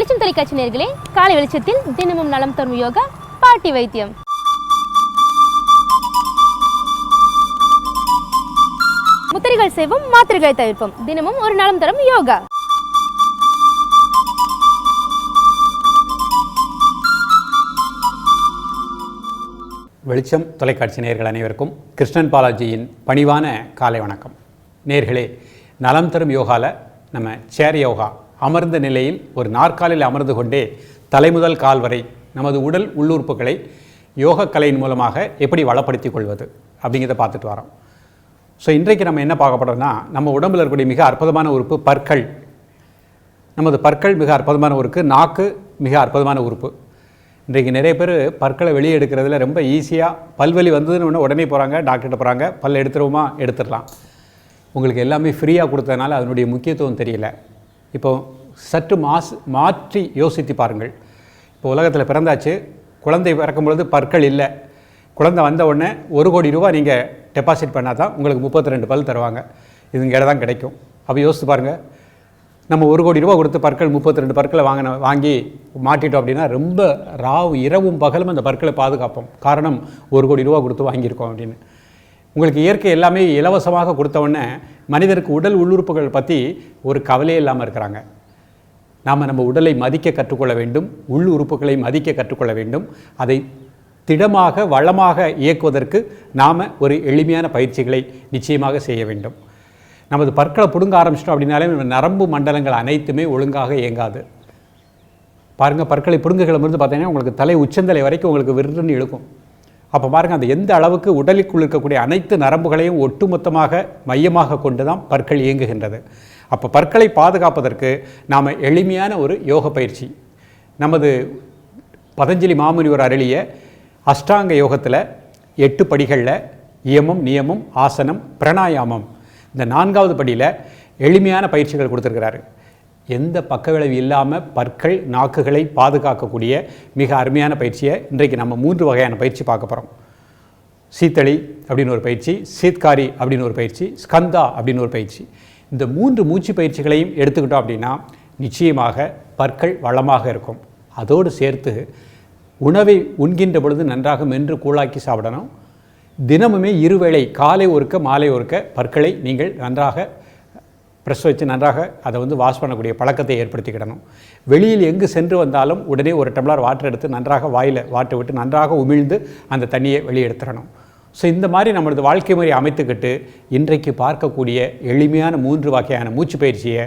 வெளிச்சம் தொலைக்காட்சி நேர்களே காலை வெளிச்சத்தில் தினமும் நலம் தரும் யோகா பாட்டி வைத்தியம். முத்திரைகள் செய்வோம் மாத்திரைகளை தவிர்ப்போம். தினமும் ஒரு நலம் தரும் யோகா. வெளிச்சம் தொலைக்காட்சி நேர்கள் அனைவருக்கும் கிருஷ்ணன் பாலாஜியின் பணிவான காலை வணக்கம். நேர்களே நலம் தரும் யோகாவில் நம்ம சேர் யோகா அமர்ந்த நிலையில் ஒரு நாற்காலில் அமர்ந்து கொண்டே தலைமுதல் கால் வரை நமது உடல் உள்ளுறுப்புகளை யோகக்கலையின் மூலமாக எப்படி வளப்படுத்தி கொள்வது அப்படிங்கிறத பார்த்துட்டு வரோம். ஸோ இன்றைக்கு நம்ம என்ன பார்க்க போகிறோம்னா நம்ம உடம்பில் இருக்கக்கூடிய மிக அற்புதமான உறுப்பு பற்கள். நமது பற்கள் மிக அற்புதமான உறுப்பு நாக்கு மிக அற்புதமான உறுப்பு. இன்றைக்கு நிறைய பேர் பற்களை வெளியே எடுக்கிறதுல ரொம்ப ஈஸியாக பல்வலி வந்ததுன்னு உடனே உடனே போகிறாங்க டாக்டர்கிட்ட போகிறாங்க பல் எடுத்துருவோமா எடுத்துடலாம். உங்களுக்கு எல்லாமே ஃப்ரீயாக கொடுத்ததுனால அதனுடைய முக்கியத்துவம் தெரியல. இப்போ சற்று மாசு மாற்றி யோசித்து பாருங்கள். இப்போ உலகத்தில் பிறந்தாச்சு குழந்தை பிறக்கும் பொழுது பற்கள் இல்லை. குழந்தை வந்த உடனே ஒரு கோடி ரூபா நீங்கள் டெபாசிட் பண்ணால் தான் உங்களுக்கு முப்பத்தி ரெண்டு பல் தருவாங்க. இது இங்கே தான் கிடைக்கும். அப்போ யோசித்து பாருங்கள் நம்ம ஒரு கோடி ரூபா கொடுத்து பற்கள் முப்பத்தி ரெண்டு பற்களை வாங்கின வாங்கி மாட்டிட்டோம் அப்படின்னா ரொம்ப ராவு இரவும் பகலும் அந்த பற்களை பாதுகாப்போம். காரணம் ஒரு கோடி ரூபா கொடுத்து வாங்கியிருக்கோம் அப்படின்னு. உங்களுக்கு இயற்கை எல்லாமே இலவசமாக கொடுத்தவொடனே மனிதருக்கு உடல் உள்ளுறுப்புகள் பற்றி ஒரு கவலையே இல்லாமல் இருக்கிறாங்க. நாம் நம்ம உடலை மதிக்க கற்றுக்கொள்ள வேண்டும் உள் உறுப்புகளை மதிக்க கற்றுக்கொள்ள வேண்டும். அதை திடமாக வளமாக இயக்குவதற்கு நாம் ஒரு எளிமையான பயிற்சிகளை நிச்சயமாக செய்ய வேண்டும். நமது பற்களை பிடுங்க ஆரம்பிச்சிட்டோம் அப்படின்னாலே நம்ம நரம்பு மண்டலங்கள் அனைத்துமே ஒழுங்காக இயங்காது. பாருங்கள் பற்களை பிடுங்குகளமிருந்து பார்த்தீங்கன்னா உங்களுக்கு தலை உச்சந்தலை வரைக்கும் உங்களுக்கு விருதுன்னு இழுக்கும். அப்போ பாருங்கள் அந்த எந்த அளவுக்கு உடலுக்குள் இருக்கக்கூடிய அனைத்து நரம்புகளையும் ஒட்டுமொத்தமாக மையமாக கொண்டு தான் பற்கள் இயங்குகின்றது. அப்போ பற்களை பாதுகாப்பதற்கு நாம் எளிமையான ஒரு யோக பயிற்சி. நமது பதஞ்சலி மாமுனிவர் அருளிய அஷ்டாங்க யோகத்தில் எட்டு படிகளில் இயமம் நியமம் ஆசனம் பிரணாயாமம். இந்த நான்காவது படியில் எளிமையான பயிற்சிகள் கொடுத்துருக்கிறாரு. எந்த பக்கவிளைவு இல்லாமல் பற்கள் நாக்குகளை பாதுகாக்கக்கூடிய மிக அருமையான பயிற்சியை இன்றைக்கு நம்ம மூன்று வகையான பயிற்சி பார்க்க போகிறோம் சீத்தளி அப்படின்னு ஒரு பயிற்சி சீத்காரி அப்படின்னு ஒரு பயிற்சி ஸ்கந்தா அப்படின்னு ஒரு பயிற்சி. இந்த மூன்று மூச்சு பயிற்சிகளையும் எடுத்துக்கிட்டோம் அப்படின்னா நிச்சயமாக பற்கள் வளமாக இருக்கும். அதோடு சேர்த்து உணவை உண்கின்ற பொழுது நன்றாக மென்று கூழாக்கி சாப்பிடணும். தினமுமே இருவேளை காலை ஒருக்க மாலை ஒருக்க பற்களை நீங்கள் நன்றாக ப்ரெஸ் வச்சு நன்றாக அதை வந்து வாஷ் பண்ணக்கூடிய பழக்கத்தை ஏற்படுத்திக்கிடணும். வெளியில் எங்கு சென்று வந்தாலும் உடனே ஒரு டம்ளர் வாட்டர் எடுத்து நன்றாக வாயில் வாட்டை விட்டு நன்றாக உமிழ்ந்து அந்த தண்ணியை வெளியெடுத்துடணும். ஸோ இந்த மாதிரி நம்மளது வாழ்க்கை முறை அமைத்துக்கிட்டு இன்றைக்கு பார்க்கக்கூடிய எளிமையான மூன்று வகையான மூச்சு பயிற்சியை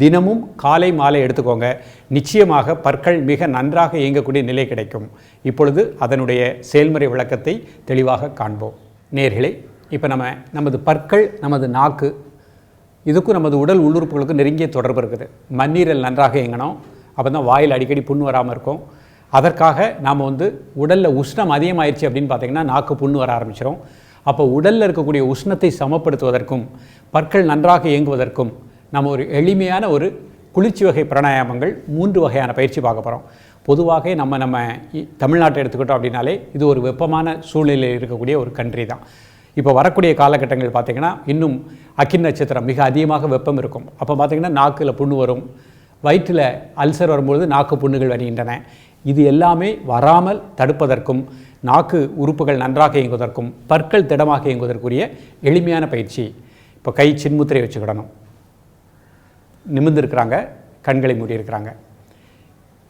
தினமும் காலை மாலை எடுத்துக்கோங்க. நிச்சயமாக பற்கள் மிக நன்றாக இயங்கக்கூடிய நிலை கிடைக்கும். இப்பொழுது அதனுடைய செயல்முறை விளக்கத்தை தெளிவாக காண்போம். நேர்களே இப்போ நம்ம நமது பற்கள் நமது நாக்கு இதுக்கும் நமது உடல் உள்ளுறுப்புகளுக்கும் நெருங்கிய தொடர்பு இருக்குது. மண்ணீரல் நன்றாக இயங்கணும். அப்போ தான் வாயில் அடிக்கடி புண் வராமல் இருக்கும். அதற்காக நாம் வந்து உடலில் உஷ்ணம் அதிகமாயிருச்சு அப்படின்னு பார்த்தீங்கன்னா நாக்கு புண்ணு வர ஆரம்பிச்சிடும் அப்போ உடலில் இருக்கக்கூடிய உஷ்ணத்தை சமப்படுத்துவதற்கும் பற்கள் நன்றாக இயங்குவதற்கும் நம்ம ஒரு எளிமையான ஒரு குளிர்ச்சி வகை பிராணாயாமங்கள் மூன்று வகையான பயிற்சி பார்க்க போகிறோம் பொதுவாக நம்ம நம்ம தமிழ்நாட்டை எடுத்துக்கிட்டோம் அப்படின்னாலே இது ஒரு வெப்பமான சூழ்நிலையில் இருக்கக்கூடிய ஒரு கண்ட்ரி தான். இப்போ வரக்கூடிய காலகட்டங்கள் பார்த்திங்கன்னா இன்னும் அக்கின் நட்சத்திரம் மிக அதிகமாக வெப்பம் இருக்கும். அப்போ பார்த்திங்கன்னா நாக்கில் புண்ணு வரும். வயிற்றில் அல்சர் வரும்பொழுது நாக்கு புண்ணுகள் வருகின்றன இது எல்லாமே வராமல் தடுப்பதற்கும் நாக்கு உறுப்புகள் நன்றாக இயங்குவதற்கும் பற்கள் திடமாக இயங்குவதற்குரிய எளிமையான பயிற்சி. இப்போ கை சின்முத்திரை வச்சுக்கிடணும். நிமிர்ந்துருக்கிறாங்க கண்களை மூடியிருக்கிறாங்க.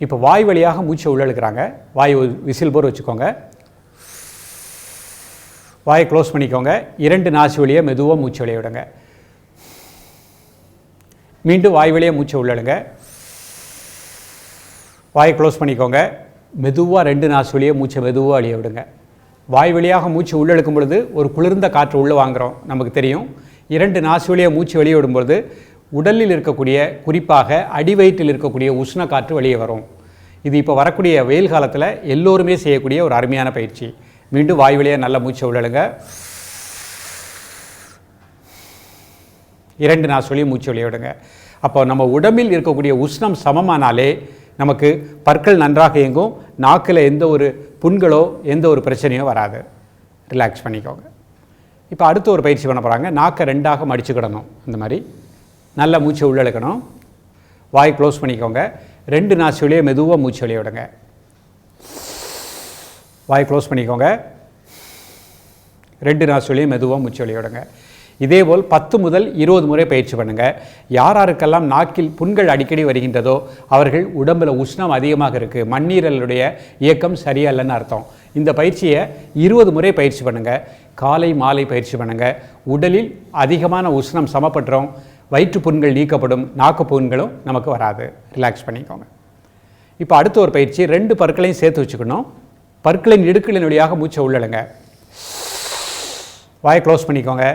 இப்போ வாய் வழியாக மூச்சை உள்ளழுக்கிறாங்க. வாய் விசில் போர் வச்சுக்கோங்க. வாயை க்ளோஸ் பண்ணிக்கோங்க. இரண்டு நாசி வழியை மெதுவாக மூச்சு வெளியே விடுங்க. மீண்டும் வாய் வழியாக மூச்சை உள்ளெழுங்க வாயை க்ளோஸ் பண்ணிக்கோங்க. மெதுவாக ரெண்டு நாசி வழியாக மூச்சை மெதுவாக வெளியே விடுங்க. வாய் வழியாக மூச்சு உள்ளெழுக்கும் பொழுது ஒரு குளிர்ந்த காற்று உள்ளே வாங்குகிறோம் நமக்கு தெரியும். இரண்டு நாசி வழியாக மூச்சு வெளியே விடும்பொழுது உடலில் இருக்கக்கூடிய குறிப்பாக அடிவயிற்றில் இருக்கக்கூடிய உஷ்ண காற்று வெளியே வரும். இது இப்போ வரக்கூடிய வெயில் காலத்தில் எல்லோருமே செய்யக்கூடிய ஒரு அருமையான பயிற்சி. மீண்டும் வாய் வழியாக நல்ல மூச்சை உள்ளெழுங்க. இரண்டு நாசுலையும் மூச்சு விளையாடுங்க விடுங்க. அப்போ நம்ம உடம்பில் இருக்கக்கூடிய உஷ்ணம் சமமானாலே நமக்கு பற்கள் நன்றாக இயங்கும். நாக்கில் எந்த ஒரு புண்களோ எந்த ஒரு பிரச்சனையோ வராது. ரிலாக்ஸ் பண்ணிக்கோங்க. இப்போ அடுத்து ஒரு பயிற்சி பண்ண போகிறாங்க நாக்கை ரெண்டாக மடிச்சுக்கிடணும் இந்த மாதிரி. நல்ல மூச்சை உள்ளெழுக்கணும். வாய் க்ளோஸ் பண்ணிக்கோங்க. ரெண்டு நாசி மெதுவாக மூச்சு விளையாடுங்க வாய் க்ளோஸ் பண்ணிக்கோங்க. ரெண்டு நாசி மெதுவாக மூச்சு இதேபோல் பத்து முதல் இருபது முறை பயிற்சி பண்ணுங்கள் யார் யாருக்கெல்லாம் நாக்கில் புண்கள் அடிக்கடி வருகின்றதோ அவர்கள் உடம்பில் உஷ்ணம் அதிகமாக இருக்குது மண்ணீரலுடைய இயக்கம் சரியல்லன்னு அர்த்தம். இந்த பயிற்சியை இருபது முறை பயிற்சி பண்ணுங்கள் காலை மாலை பயிற்சி பண்ணுங்கள் உடலில் அதிகமான உஷ்ணம் சமப்பட்டுறோம் வயிற்று புண்கள் நீக்கப்படும் நாக்கு புண்களும் நமக்கு வராது. ரிலாக்ஸ் பண்ணிக்கோங்க. இப்போ அடுத்த ஒரு பயிற்சி ரெண்டு பற்களையும் சேர்த்து வச்சுக்கணும். பற்களின் இடுக்களின் வழியாக மூச்சை உள்ளடுங்க வாயை க்ளோஸ் பண்ணிக்கோங்க.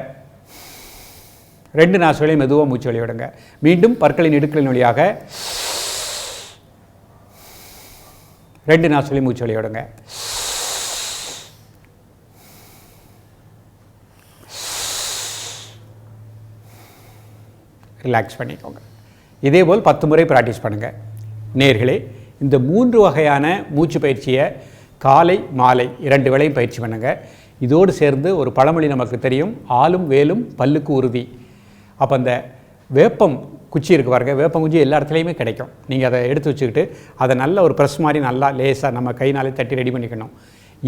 ரெண்டு நாசுகளையும் மெதுவாக மூச்சு வெளிய மீண்டும் பற்களின் இடுக்களின் வழியாக ரெண்டு நாசுகளையும் மூச்சு வெளிய ரிலாக்ஸ் பண்ணிக்கோங்க. இதேபோல் பத்து முறை ப்ராக்டிஸ் பண்ணுங்கள் நேர்களே இந்த மூன்று வகையான மூச்சு பயிற்சியை காலை மாலை இரண்டு வேளையும் பயிற்சி பண்ணுங்கள் இதோடு சேர்ந்து ஒரு பழமொழி நமக்கு தெரியும். ஆளும் வேலும் பல்லுக்கு உறுதி. அப்போ அந்த வேப்பம் குச்சி இருக்கு பாருங்க. வேப்பம் குச்சி எல்லா இடத்துலையுமே கிடைக்கும். நீங்கள் அதை எடுத்து வச்சுக்கிட்டு அதை நல்ல ஒரு ப்ரெஸ் மாதிரி நல்லா லேசாக நம்ம கைனாலே தட்டி ரெடி பண்ணிக்கணும்.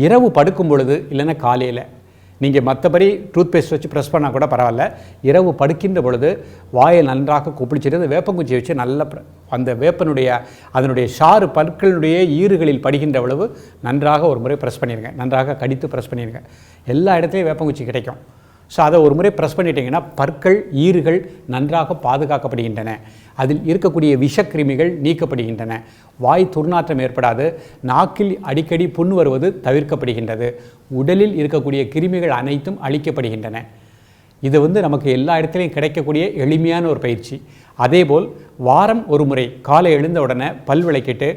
இரவு படுக்கும் பொழுது இல்லைன்னா காலையில் நீங்கள் மற்றபடி டூத் பேஸ்ட் வச்சு ப்ரெஸ் பண்ணால் கூட பரவாயில்ல. இரவு படுக்கின்ற பொழுது வாயை நன்றாக குப்பிடிச்சிட்டு அந்த வேப்பங்குச்சியை வச்சு நல்ல அந்த வேப்பனுடைய அதனுடைய சாறு பற்களுடைய ஈறுகளில் படுகின்ற அளவு நன்றாக ஒரு முறை ப்ரெஸ் பண்ணிடுங்க நன்றாக கடித்து ப்ரெஸ் பண்ணிடுங்க எல்லா இடத்துலையும் வேப்பங்குச்சி கிடைக்கும். ஸோ அதை ஒரு முறை ப்ரெஸ் பண்ணிட்டீங்கன்னா பற்கள் ஈறுகள் நன்றாக பாதுகாக்கப்படுகின்றன. அதில் இருக்கக்கூடிய விஷக்கிருமிகள் நீக்கப்படுகின்றன. வாய் துர்நாற்றம் ஏற்படாது. நாக்கில் அடிக்கடி புண் வருவது தவிர்க்கப்படுகின்றது. உடலில் இருக்கக்கூடிய கிருமிகள் அனைத்தும் அழிக்கப்படுகின்றன. இது வந்து நமக்கு எல்லா இடத்துலையும் கிடைக்கக்கூடிய எளிமையான ஒரு பயிற்சி. அதேபோல் வாரம் ஒரு முறை காலை எழுந்த உடனே பல் விளக்கிட்டு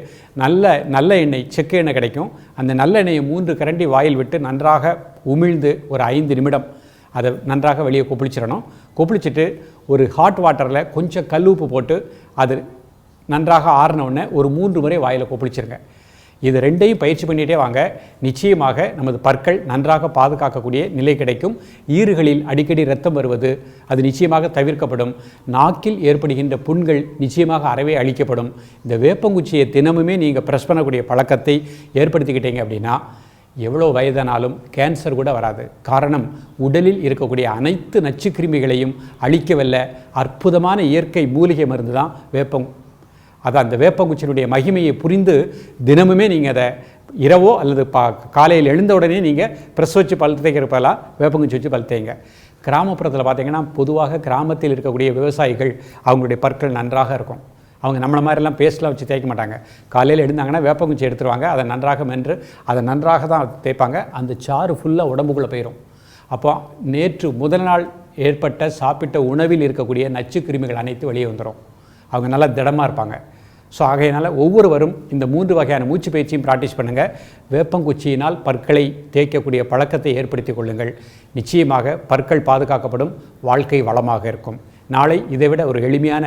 நல்ல நல்ல எண்ணெய் செக்கு எண்ணெய் கிடைக்கும். அந்த நல்ல எண்ணெயை மூன்று கரண்டி வாயில் விட்டு நன்றாக உமிழ்ந்து ஒரு ஐந்து நிமிடம் அதை நன்றாக வெளியே கொப்பளிச்சிடணும். கொப்பளிச்சிட்டு ஒரு ஹாட் வாட்டரில் கொஞ்சம் கல் உப்பு போட்டு அது நன்றாக ஆறினவுடனே ஒரு மூன்று முறை வாயில் கொப்பளிச்சிருங்க. இது ரெண்டையும் பயிற்சி பண்ணிகிட்டே வாங்க. நிச்சயமாக நமது பற்கள் நன்றாக பாதுகாக்கக்கூடிய நிலை கிடைக்கும். ஈறுகளில் அடிக்கடி ரத்தம் வருவது அது நிச்சயமாக தவிர்க்கப்படும். நாக்கில் ஏற்படுகின்ற புண்கள் நிச்சயமாக அறவே அழிக்கப்படும். இந்த வேப்பங்குச்சியை தினமுமே நீங்கள் ப்ரெஸ் பண்ணக்கூடிய பழக்கத்தை ஏற்படுத்திக்கிட்டீங்க அப்படின்னா எவ்வளோ வயதானாலும் கேன்சர் கூட வராது. காரணம் உடலில் இருக்கக்கூடிய அனைத்து நச்சுக்கிருமிகளையும் அழிக்கவல்ல அற்புதமான இயற்கை மூலிகை மருந்து தான் வேப்பம் அது அந்த வேப்பங்குச்சியினுடைய மகிமையை புரிந்து தினமுமே நீங்கள் அதை இரவோ அல்லது பா காலையில் எழுந்த உடனே நீங்கள் ப்ரெஸ் வச்சு பல் தேய்க்கிறப்பெல்லாம் வேப்பங்குச்சி வச்சு பல் தேய்ங்க கிராமப்புறத்தில் பார்த்தீங்கன்னா பொதுவாக கிராமத்தில் இருக்கக்கூடிய விவசாயிகள் அவங்களுடைய பற்கள் நன்றாக இருக்கும். அவங்க நம்மளை மாதிரிலாம் பேஸ்ட்லாம் வச்சு தேய்க்க மாட்டாங்க. காலையில் எழுந்தாங்கன்னா வேப்பங்குச்சி எடுத்துருவாங்க. அதை நன்றாக மென்று அதை நன்றாக தான் தேய்ப்பாங்க. அந்த சாறு ஃபுல்லாக உடம்புக்குள்ளே போயிடும் அப்போ நேற்று முதல் நாள் ஏற்பட்ட சாப்பிட்ட உணவில் இருக்கக்கூடிய நச்சு கிருமிகள் அனைத்து வெளியே வந்துடும் அவங்க நல்லா திடமாக இருப்பாங்க. ஸோ ஆகையினால் ஒவ்வொருவரும் இந்த மூன்று வகையான மூச்சு பயிற்சியும் ப்ராக்டிஸ் பண்ணுங்கள் வேப்பங்குச்சியினால் பற்களை தேய்க்கக்கூடிய பழக்கத்தை ஏற்படுத்திக் கொள்ளுங்கள். நிச்சயமாக பற்கள் பாதுகாக்கப்படும். வாழ்க்கை வளமாக இருக்கும். நாளை இதைவிட ஒரு எளிமையான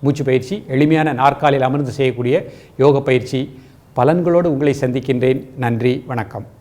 மூச்சு பயிற்சி எளிமையான நாற்காலில் அமர்ந்து செய்யக்கூடிய யோக பயிற்சி. பலன்களோடு உங்களை சந்திக்கின்றேன். நன்றி வணக்கம்.